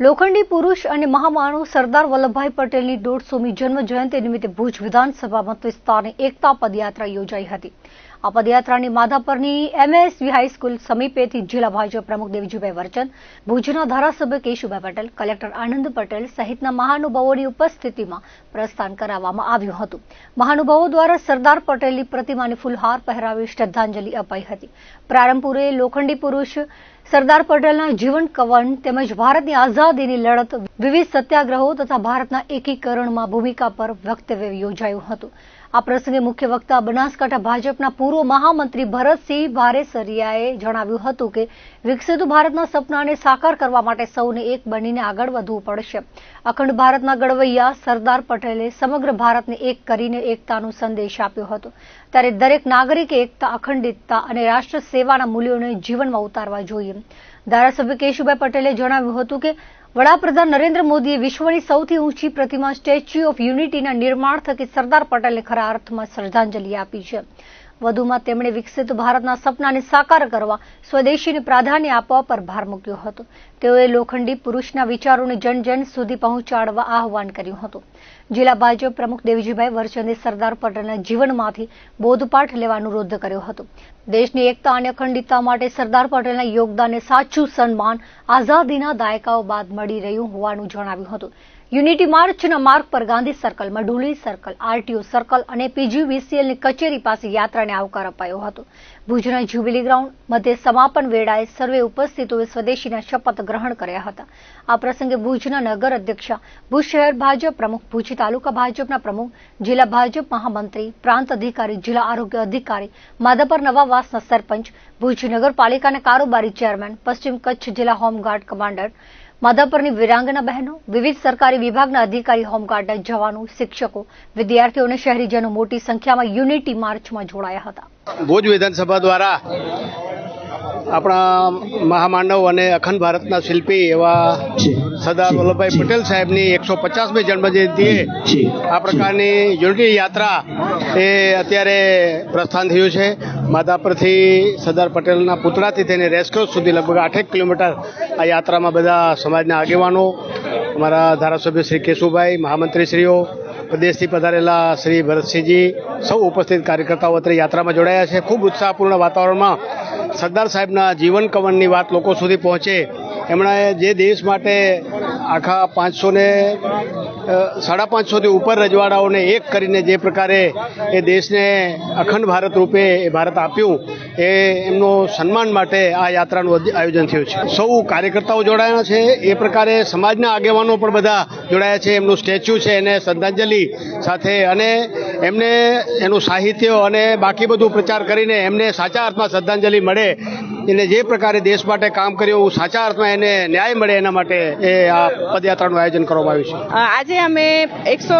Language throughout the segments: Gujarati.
લોખંડી પુરુષ અને મહામાનવ સરદાર વલ્લભભાઈ પટેલની દોઢસોમી જન્મ જયંતિ નિમિત્તે ભુજ વિધાનસભા મત વિસ્તારની એકતા પદયાત્રા યોજાઈ હતી. આ પદયાત્રાની માધાપરની એમએસવી હાઈસ્કૂલ સમીપેથી જિલ્લા ભાજપ પ્રમુખ દેવજીભાઈ વર્ચન, ભુજના ધારાસભ્ય કેશુભાઈ પટેલ, કલેક્ટર આનંદ પટેલ સહિતના મહાનુભાવોની ઉપસ્થિતિમાં પ્રસ્થાન કરાવવામાં આવ્યું હતું. મહાનુભાવો દ્વારા સરદાર પટેલની પ્રતિમાને ફૂલહાર પહેરાવી શ્રદ્ધાંજલિ અપાઈ હતી. પ્રારંભપુરે લોખંડી પુરુષ સરદાર પટેલના જીવન કવન તેમજ ભારતની આઝાદીની લડત વિવિધ સત્યાગ્રહો તથા ભારતના એકીકરણમાં ભૂમિકા પર વક્તવ્ય યોજાયું હતું. આ પ્રસંગે મુખ્ય વક્તા બનાસકાંઠા ભાજપના પૂર્વ મહામંત્રી ભરતસિંહ ભારેસરિયાએ જણાવ્યું હતું કે વિકસિત ભારતના સપનાને સાકાર કરવા માટે સૌને એક બનીને આગળ વધવું પડશે. અખંડ ભારતના ગડવૈયા સરદાર પટેલે સમગ્ર ભારતને એક કરીને એકતાનો સંદેશ આપ્યો હતો. ત્યારે દરેક નાગરિકે એકતા, અખંડિતતા અને રાષ્ટ્ર સેવાના મૂલ્યોને જીવનમાં ઉતારવા જોઈએ. ધારાસભ્ય કેશુભાઈ પટેલે જણાવ્યું હતું કે વડાપ્રધાન નરેન્દ્ર મોદીએ વિશ્વની સૌથી ઊંચી પ્રતિમા સ્ટેચ્યુ ઓફ યુનિટીના નિર્માણ થકી સરદાર પટેલને ખરા અર્થમાં શ્રદ્ધાંજલિ આપી છે. વધુમાં તેમણે વિકસિત ભારતના સપનાને સાકાર કરવા સ્વદેશીને પ્રાધાન્ય આપવા પર ભાર મૂક્યો હતો. તેઓએ લોખંડી પુરુષના વિચારોને જન જન સુધી પહોંચાડવા આહવાન કર્યું હતું. જિલ્લા ભાજપ પ્રમુખ દેવજીભાઈ વરચંદે સરદાર પટેલના જીવનમાંથી બોધપાઠ લેવા અનુરોધ કર્યો હતો. દેશની એકતા અને અખંડિતતા માટે સરદાર પટેલના યોગદાનને સાચું સન્માન આઝાદીના દાયકાઓ બાદ મળી રહ્યું હોવાનું જણાવ્યું હતું. યુનિટી માર્ચના માર્ગ પર Gandhi circle, Madhuli circle, RTO circle અને પીજીવીસીએલની કચેરી પાસે યાત્રાને આવકાર અપાયો હતો. ભુજના જ્યુબિલી ગ્રાઉન્ડ મધ્ય સમાપન વેળાએ સર્વે ઉપસ્થિતોએ સ્વદેશીના શપથ ગ્રહણ કર્યા હતા. આ પ્રસંગે ભુજના નગર અધ્યક્ષા, ભુજ શહેર ભાજપ પ્રમુખ, ભુજ તાલુકા ભાજપના પ્રમુખ, જિલ્લા ભાજપ મહામંત્રી, પ્રાંત અધિકારી, જિલ્લા આરોગ્ય અધિકારી, માધાપર નવાવાસના સરપંચ, ભુજ નગરપાલિકાના કારોબારી ચેરમેન, પશ્ચિમ કચ્છ જિલ્લા હોમગાર્ડ કમાન્ડર માધાપરની વિરાંગના બહેનો, વિવિધ સરકારી વિભાગના અધિકારી, હોમગાર્ડના જવાનો, શિક્ષકો વિદ્યાર્થીઓ અને શહેરીજનો મોટી સંખ્યામાં યુનિટી માર્ચમાં જોડાયા હતા. ભુજ વિધાનસભા દ્વારા આપણા મહામાનવ અને અખંડ ભારતના શિલ્પી એવા સરદાર વલ્લભભાઈ પટેલ સાહેબની એકસો પચાસમી જન્મજયંતિએ આ પ્રકારની યુનિટી યાત્રા એ અત્યારે પ્રસ્થાન થયું છે. માધાપરથી સરદાર પટેલના પુતળાથી થઈને રેસ્ક્રોસ સુધી લગભગ આઠેક કિલોમીટર આ યાત્રામાં બધા સમાજના આગેવાનો અમારા ધારાસભ્ય શ્રી કેશુભાઈ મહામંત્રીશ્રીઓ પ્રદેશથી પધારેલા શ્રી ભરતસિંહજી સૌ ઉપસ્થિત કાર્યકર્તાઓ અત્રે યાત્રામાં જોડાયા છે. ખૂબ ઉત્સાહપૂર્ણ વાતાવરણમાં સરદાર સાહેબના જીવન કવનની વાત લોકો સુધી પહોંચે. એમણે જે દેશ માટે આખા પાંચસો ને સાડા પાંચસોથી ઉપર રજવાડાઓને એક કરીને જે પ્રકારે એ દેશને અખંડ ભારત રૂપે એ ભારત આપ્યું એ એમનો સન્માન માટે આ યાત્રાનું આયોજન થયું છે. સૌ કાર્યકર્તાઓ જોડાયા છે. એ પ્રકારે સમાજના આગેવાનો પણ બધા જોડાયા છે. એમનું સ્ટેચ્યુ છે, એને શ્રદ્ધાંજલિ સાથે અને એમને એનું સાહિત્ય અને બાકી બધું પ્રચાર કરીને એમને સાચા અર્થમાં શ્રદ્ધાંજલિ મળે એટલે જે પ્રકારે દેશ માટે કામ કર્યું, એવું સાચા અર્થમાં એને ન્યાય મળે એના માટે એ આ પદયાત્રાનું આયોજન કરવામાં આવ્યું છે. આજે અમે એકસો,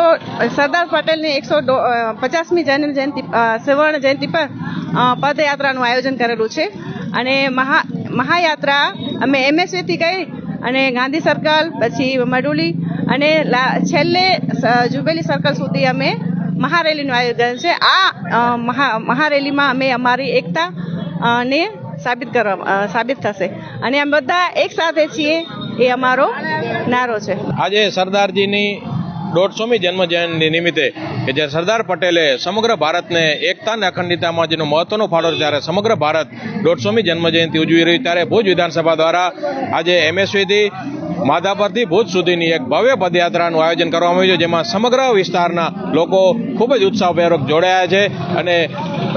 સરદાર પટેલની એકસો પચાસમી જન્મ જયંતિ સુવર્ણ જયંતિ પર પદયાત્રાનું આયોજન કરેલું છે. અને મહા, મહાયાત્રા અમે એમએસવીથી ગઈ અને ગાંધી સર્કલ, પછી મડુલી અને છેલ્લે જુબેલી સર્કલ સુધી અમે મહારેલીનું આયોજન છે. આ મહા, મહારેલીમાં અમે અમારી એકતા ને સાબિત કરવા સાબિત થશે. અને અમે બધા એક સાથે છીએ એ અમારો નારો છે. આજે સરદારજીની દોઢસોમી જન્મ જયંતિ નિમિત્તે કે જે સરદાર પટેલે સમગ્ર ભારતને એકતા અને અખંડિતતામાં જેનો મહત્વનો ફાળો જ્યારે સમગ્ર ભારત દોઢસોમી જન્મ જયંતિ ઉજવી રહી, ત્યારે ભુજ વિધાનસભા દ્વારા આજે એમએસવીથી માધાપરથી ભુજ સુધીની એક ભવ્ય પદયાત્રાનું આયોજન કરવામાં આવ્યું છે, જેમાં સમગ્ર વિસ્તારના લોકો ખૂબ જ ઉત્સાહપૂર્વક જોડાયા છે અને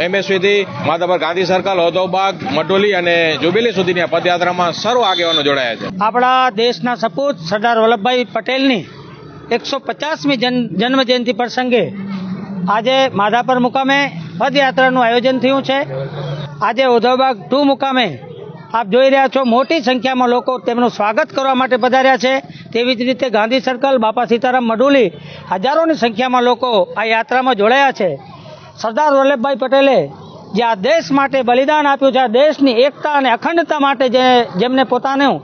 એમએસવીથી માધાપર ગાંધી સર્કલ ઓધોબાગ મટોલી અને જુબેલી સુધીની પદયાત્રામાં સર્વ આગેવાનો જોડાયા છે. આપણા દેશના સપૂત સરદાર વલ્લભભાઈ પટેલની એકસો પચાસમી જન્મ જયંતિ પ્રસંગે આજે માધાપર મુકામે પદયાત્રાનું આયોજન થયું છે. આજે ઓધોબાગ ટુ મુકામે આપ જોઈ રહ્યા છો મોટી સંખ્યામાં લોકો તેમનું સ્વાગત કરવા માટે પધાર્યા છે. તેવી જ રીતે ગાંધી સર્કલ, બાપા સીતારામ મડુલી હજારોની સંખ્યામાં લોકો આ યાત્રામાં જોડાયા છે. સરદાર વલ્લભભાઈ પટેલે જે આ દેશ માટે બલિદાન આપ્યું છે, આ દેશની એકતા અને અખંડતા માટે જે જેમને પોતાનું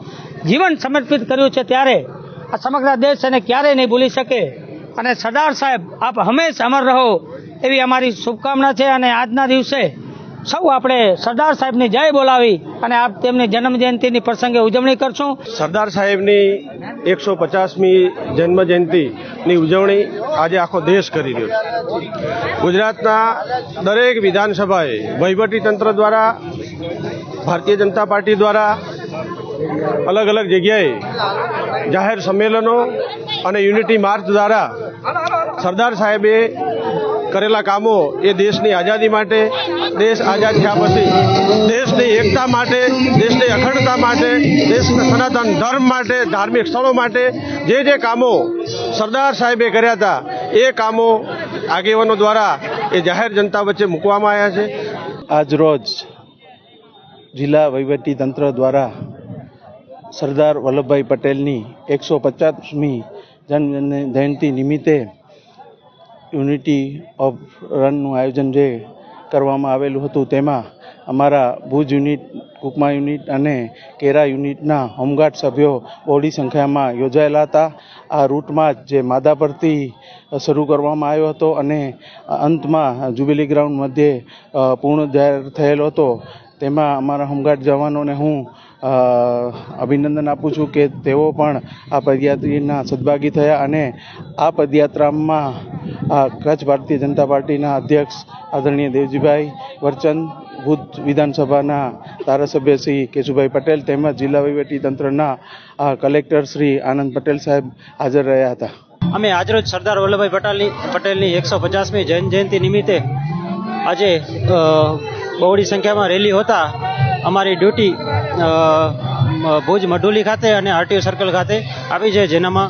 જીવન સમર્પિત કર્યું છે ત્યારે આ સમગ્ર દેશ એને ક્યારેય નહીં ભૂલી શકે. અને સરદાર સાહેબ, આપ હંમેશ અમર રહો એવી અમારી શુભકામના છે અને આજના દિવસે સૌ આપણે સરદાર સાહેબની જય બોલાવી અને આપ તેમની જન્મ જયંતિની પ્રસંગે ઉજવણી કરશું. સરદાર સાહેબની એકસો પચાસમી જન્મ જયંતિની ઉજવણી આજે આખો દેશ કરી રહ્યો ગુજરાતના દરેક વિધાનસભાએ વહીવટી તંત્ર દ્વારા, ભારતીય જનતા પાર્ટી દ્વારા અલગ અલગ જગ્યાએ જાહેર સંમેલનો અને યુનિટી માર્ચ દ્વારા સરદાર સાહેબે કરેલા કામો એ દેશની આઝાદી માટે, દેશ આઝાદ થયા પછી, દેશની એકતા માટે, દેશની અખંડતા માટે દેશના સનાતન ધર્મ માટે, ધાર્મિક સ્થળો માટે જે જે કામો સરદાર સાહેબે કર્યા હતા, એ કામો આગેવાનો દ્વારા એ જાહેર જનતા વચ્ચે મૂકવામાં આવ્યા છે. આજ રોજ જિલ્લા તંત્ર દ્વારા સરદાર વલ્લભભાઈ પટેલની એકસો પચાસમી જન્મ જયંતિ નિમિત્તે યુનિટી ઓફ રનનું આયોજન જે કરવામાં આવેલું હતું, તેમાં અમારા ભુજ યુનિટ, કુકમા યુનિટ અને કેરા યુનિટના હોમગાર્ડ સભ્યો બહોળી સંખ્યામાં યોજાયેલા હતા. આ રૂટમાં જ જે માધાપરથી શરૂ કરવામાં આવ્યો હતો અને અંતમાં જુબિલી ગ્રાઉન્ડ મધ્યે પૂર્ણ જાહેર થયેલો હતો. તેમાં અમારા હોમગાર્ડ જવાનોને હું અભિનંદન આપું છું કે તેઓ પણ આ પદયાત્રીના સદભાગી થયા અને આ પદયાત્રામાં કચ્છ ભારતીય જનતા પાર્ટીના અધ્યક્ષ આદરણીય દેવજીભાઈ વરચંદ ભુજ વિધાનસભાના ધારાસભ્ય શ્રી કેશુભાઈ પટેલ તેમજ જિલ્લા વહીવટી તંત્રના કલેક્ટર શ્રી આનંદ પટેલ સાહેબ હાજર રહ્યા હતા. અમે આજરોજ સરદાર વલ્લભભાઈ પટેલની પટેલની એકસો પચાસમી જન્મ જયંતિ નિમિત્તે આજે બહોળી સંખ્યામાં રેલી હોતા અમારી ડ્યુટી ભુજ મઢુલી ખાતે અને આરટીઓ સર્કલ ખાતે આવી છે જેનામાં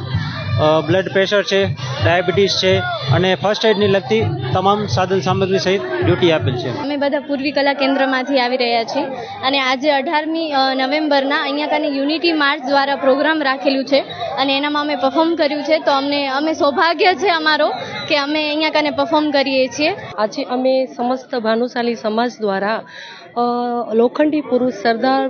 બ્લડ પ્રેશર છે ડાયાબિટીસ છે અને ફર્સ્ટ એડની લગતી તમામ સાધન સામગ્રી સહિત ડ્યુટી આપેલ છે. અમે બધા પૂર્વી કલા કેન્દ્રમાંથી આવી રહ્યા છીએ અને આજે અઢારમી નવેમ્બરના અહીંયા કાને યુનિટી માર્ચ દ્વારા પ્રોગ્રામ રાખેલું છે અને એનામાં અમે પરફોર્મ કર્યું છે. તો અમને અમે સૌભાગ્ય છે અમારો કે અમે અહીંયા કાને પરફોર્મ કરીએ છીએ. આજે અમે સમસ્ત ભાનુશાલી સમાજ દ્વારા લોખંડી પુરુષ સરદાર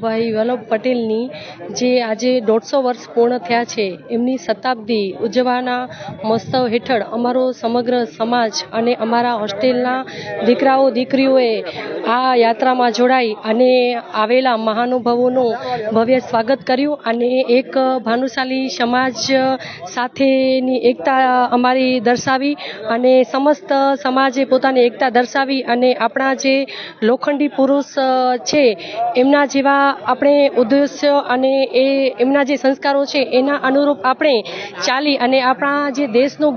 ભાઈ વલ્લભ પટેલની જે આજે દોઢસો વર્ષ પૂર્ણ થયા છે, એમની શતાબ્દી ઉજવવાના મહોત્સવ હેઠળ અમારો સમગ્ર સમાજ અને અમારા હોસ્ટેલના દીકરાઓ, દીકરીઓએ આ યાત્રામાં જોડાઈ અને આવેલા મહાનુભાવોનું ભવ્ય સ્વાગત કર્યું અને એક ભાનુશાલી સમાજ સાથેની એકતા અમારી દર્શાવી અને સમસ્ત સમાજે પોતાની એકતા દર્શાવી અને આપણા જે લોખંડી પુરુષ છે. એમના જેવા આપણે ઉદ્દેશ્ય અને એ એમના જે સંસ્કારો છે, એના અનુરૂપ આપણે ચાલી અને આપણા જે દેશનું